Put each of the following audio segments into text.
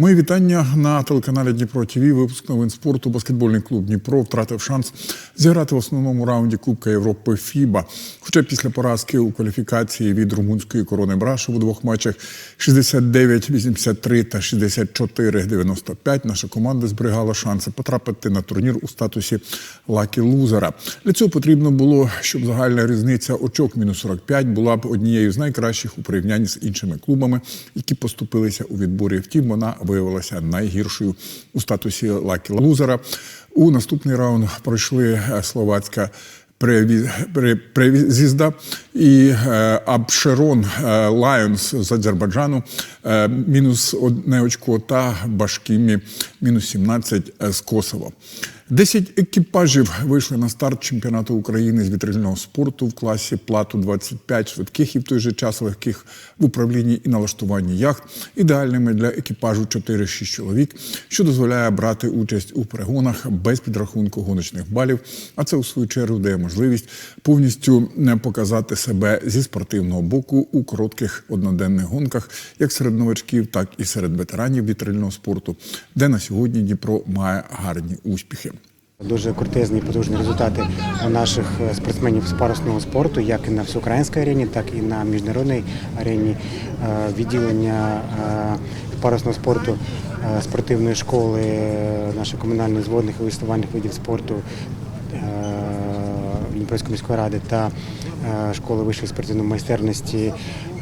Мої вітання на телеканалі Дніпро ТВ. Випуск новин спорту. Баскетбольний клуб Дніпро втратив шанс зіграти в основному раунді Кубка Європи ФІБА. Хоча після поразки у кваліфікації від румунської корони Брашу у двох матчах 69-83 та 64-95 наша команда зберігала шанси потрапити на турнір у статусі лакі лузера. Для цього потрібно було, щоб загальна різниця очок мінус 45 була б однією з найкращих у порівнянні з іншими клубами, які поступилися у відборі. Втім, вона виявилася найгіршою у статусі лакі лузера. У наступний раунд пройшли е, словацька. Приві- Привізізда і е, Абшерон е, Лайонс з Азербайджану мінус одне очко та Башкімі мінус 17 з Косово. Десять екіпажів вийшли на старт чемпіонату України з вітрильного спорту в класі плату 25 швидких і в той же час легких в управлінні і налаштуванні яхт, ідеальними для екіпажу 4-6 чоловік, що дозволяє брати участь у перегонах без підрахунку гоночних балів. А це у свою чергу дає можливість повністю не показати себе зі спортивного боку у коротких одноденних гонках, як серед новачків, так і серед ветеранів вітрильного спорту, де на сьогодні Дніпро має гарні успіхи. Дуже крутезні потужні результати наших е, спортсменів з парусного спорту, як і на всеукраїнській арені, так і на міжнародній арені. Е, Відділення е, парусного спорту спортивної школи нашої комунальної зводних і веслувальних видів спорту Дніпровської міської ради та е, школи вищої спортивної майстерності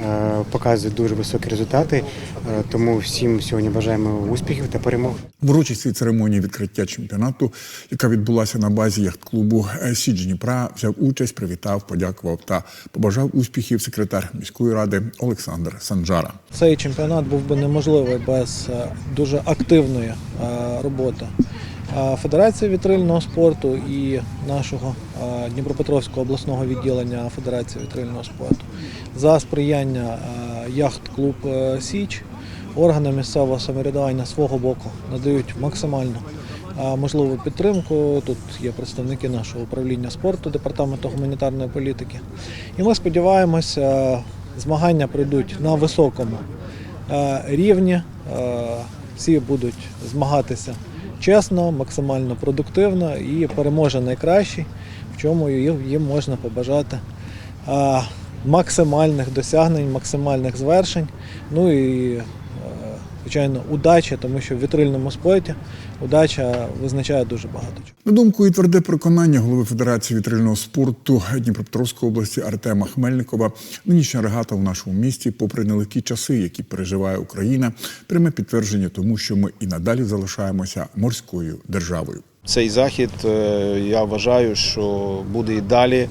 е, показують дуже високі результати. Е, Тому всім сьогодні бажаємо успіхів та перемог. В урочистій церемонії відкриття чемпіонату, яка відбулася на базі яхт-клубу Січ Дніпра, взяв участь, привітав, подякував та побажав успіхів секретар міської ради Олександр Санджара. Цей чемпіонат був би неможливий без дуже активної роботи Федерації вітрильного спорту і нашого Дніпропетровського обласного відділення Федерації вітрильного спорту за сприяння яхт-клуб е, Січ. Органи місцевого самоврядування свого боку надають максимальну можливу підтримку. Тут є представники нашого управління спорту, департаменту гуманітарної політики. І ми сподіваємося, змагання пройдуть на високому рівні. Всі будуть змагатися чесно, максимально продуктивно і переможе найкращий, в чому їм можна побажати максимальних досягнень, максимальних звершень. Ну і звичайно, удачі, тому що в вітрильному спорті удача визначає дуже багато. На думку і тверде переконання голови Федерації вітрильного спорту Дніпропетровської області Артема Хмельникова, нинішня регата в нашому місті, попри нелегкі часи, які переживає Україна, пряме підтвердження тому, що ми і надалі залишаємося морською державою. Цей захід е, я вважаю, що буде і далі е,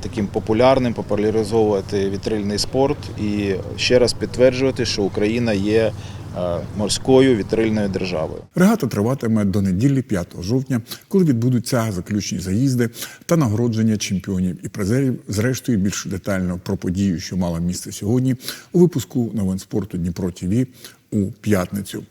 таким популярним, популяризовувати вітрильний спорт і ще раз підтверджувати, що Україна є е, морською вітрильною державою. Регата триватиме до неділі 5 жовтня, коли відбудуться заключні заїзди та нагородження чемпіонів і призерів. Зрештою, більш детально про подію, що мала місце сьогодні, у випуску новин спорту Дніпро ТВ у п'ятницю.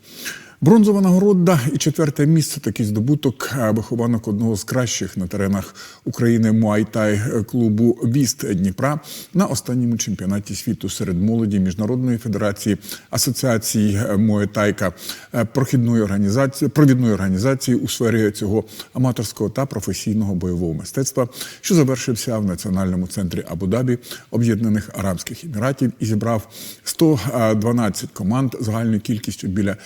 Бронзова нагорода і четверте місце. Такий здобуток е, вихованок одного з кращих на теренах України Муайтай клубу Віст Дніпра на останньому чемпіонаті світу серед молоді міжнародної федерації асоціації Муайтайка е, прохідної організації провідної організації у сфері цього аматорського та професійного бойового мистецтва, що завершився в національному центрі Абу-Дабі Об'єднаних Арабських Еміратів і зібрав 112 команд загальною кількістю біля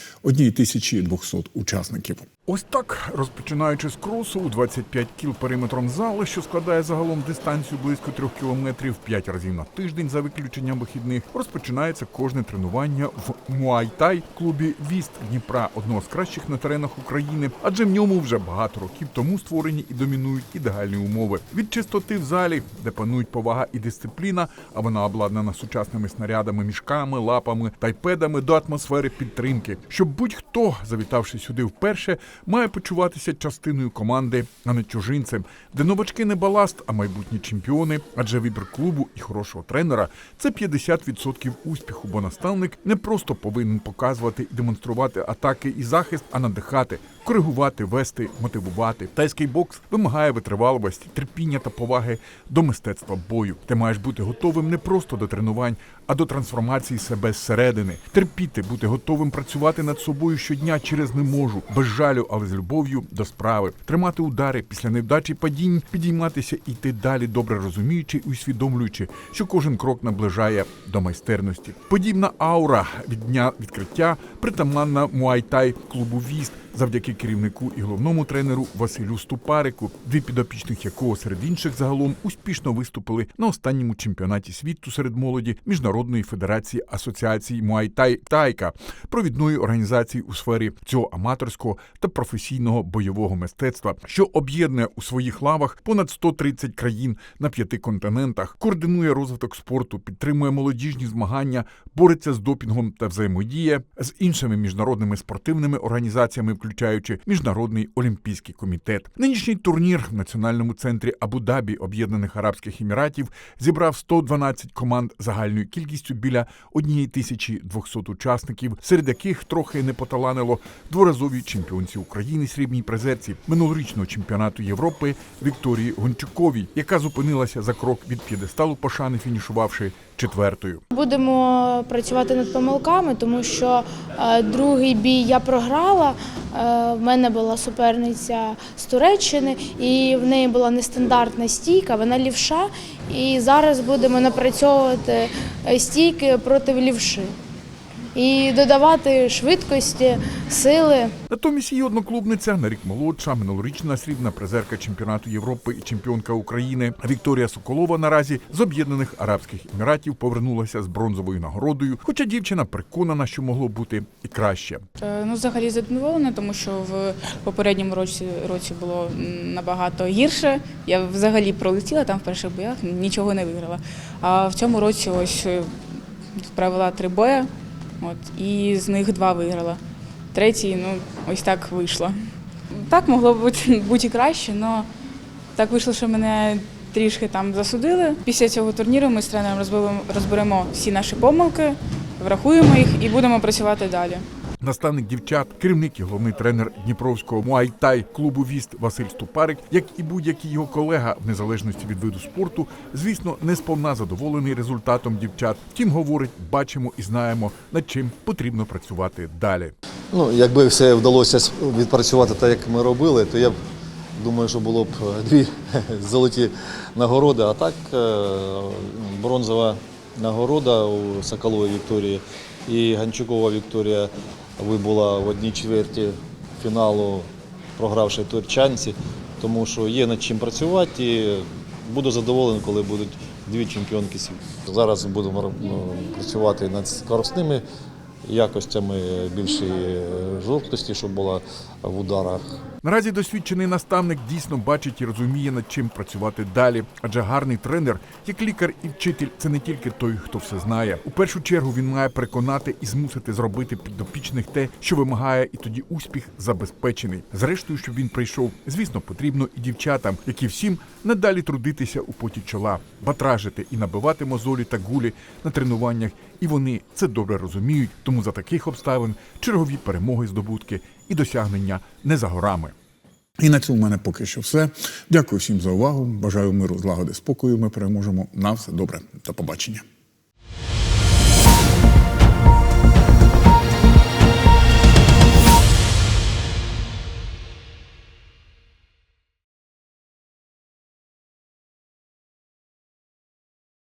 1200 учасників. Ось так, розпочинаючи з кросу у 25 кіл периметром зали, що складає загалом дистанцію близько трьох кілометрів 5 разів на тиждень за виключенням вихідних, розпочинається кожне тренування в Муайтай клубі Віст Дніпра, одного з кращих на теренах України, адже в ньому вже багато років тому створені і домінують ідеальні умови. Від чистоти в залі, де панують повага і дисципліна, а вона обладнана сучасними снарядами, мішками, лапами та йпедами до атмосфери підтримки, щоб будь-хто, завітавши сюди вперше, має почуватися частиною команди, а не чужинцем, де новачки не баласт, а майбутні чемпіони. Адже вибір клубу і хорошого тренера це 50% успіху, бо наставник не просто повинен показувати і демонструвати атаки і захист, а надихати, коригувати, вести, мотивувати. Тайський бокс вимагає витривалості, терпіння та поваги до мистецтва бою. Ти маєш бути готовим не просто до тренувань, а до трансформації себе зсередини, терпіти, бути готовим працювати над собою щодня через не можу, без жалю, але з любов'ю до справи, тримати удари після невдачі падінь, підійматися і йти далі, добре розуміючи і усвідомлюючи, що кожен крок наближає до майстерності. Подібна аура від дня відкриття притаманна муайтай клубу Віст завдяки керівнику і головному тренеру Василю Ступарику, дві підопічних якого серед інших загалом успішно виступили на останньому чемпіонаті світу серед молоді Міжнародної федерації асоціації Муайтай Тайка, провідної організації у сфері цього аматорського та професійного бойового мистецтва, що об'єднує у своїх лавах понад 130 країн на п'яти континентах, координує розвиток спорту, підтримує молодіжні змагання, бореться з допінгом та взаємодіє з іншими міжнародними спортивними організаціями, включаючи Міжнародний олімпійський комітет. Нинішній турнір в національному центрі Абу-Дабі Об'єднаних Арабських Еміратів зібрав 112 команд загальною кількістю біля 1200 учасників, серед яких трохи не поталанило дворазові чемпіонці України срібній призерці минулорічного чемпіонату Європи Вікторії Гончуковій, яка зупинилася за крок від п'єдесталу пошани, фінішувавши четвертою. Будемо працювати над помилками, тому що е, другий бій я програла. Е, в мене була суперниця з Туреччини, і в неї була нестандартна стійка, вона лівша. І зараз будемо напрацьовувати е, стійки проти лівши. І додавати швидкості, сили. Натомість її одноклубниця на рік молодша, минулорічна срібна призерка чемпіонату Європи і чемпіонка України Вікторія Соколова наразі з Об'єднаних Арабських Еміратів повернулася з бронзовою нагородою. Хоча дівчина переконана, що могло бути і краще. Е, Ну, взагалі задоволена, тому що в попередньому році, році було набагато гірше. Я взагалі пролетіла там в перших боях, нічого не виграла. А в цьому році ось е, провела три бої, от, і з них два виграла. Третій, ну, ось так вийшло. Так могло бути, бути і краще, але так вийшло, що мене трішки там засудили. Після цього турніру ми з тренером розберемо всі наші помилки, врахуємо їх і будемо працювати далі. Наставник дівчат, керівник і головний тренер Дніпровського муайтай клубу Віст Василь Ступарик, як і будь-який його колега, в незалежності від виду спорту, звісно, не сповна задоволений результатом дівчат. Втім, говорить, бачимо і знаємо, над чим потрібно працювати далі. Ну, якби все вдалося відпрацювати так, як ми робили, то я б думаю, що було б е, дві золоті нагороди. А так е, бронзова нагорода у Соколової Вікторії і Ганчукова Вікторія вибула в одній чверті фіналу, програвши турчанці, тому що є над чим працювати. І буду задоволений, коли будуть дві чемпіонки світу. Зараз будемо ну, працювати над скоростними якостями більшої жорсткості, щоб була в ударах. Наразі досвідчений наставник дійсно бачить і розуміє, над чим працювати далі. Адже гарний тренер, як лікар і вчитель, це не тільки той, хто все знає. У першу чергу він має переконати і змусити зробити підопічних те, що вимагає, і тоді успіх забезпечений. Зрештою, щоб він прийшов, звісно, потрібно і дівчатам, які всім надалі трудитися у поті чола, батражити і набивати мозолі та гулі на тренуваннях. І вони це добре розуміють. Тому за таких обставин чергові перемоги, здобутки і досягнення не за горами. І на цьому в мене поки що все. Дякую всім за увагу. Бажаю миру, злагоди, спокою. Ми переможемо. На все добре. До побачення.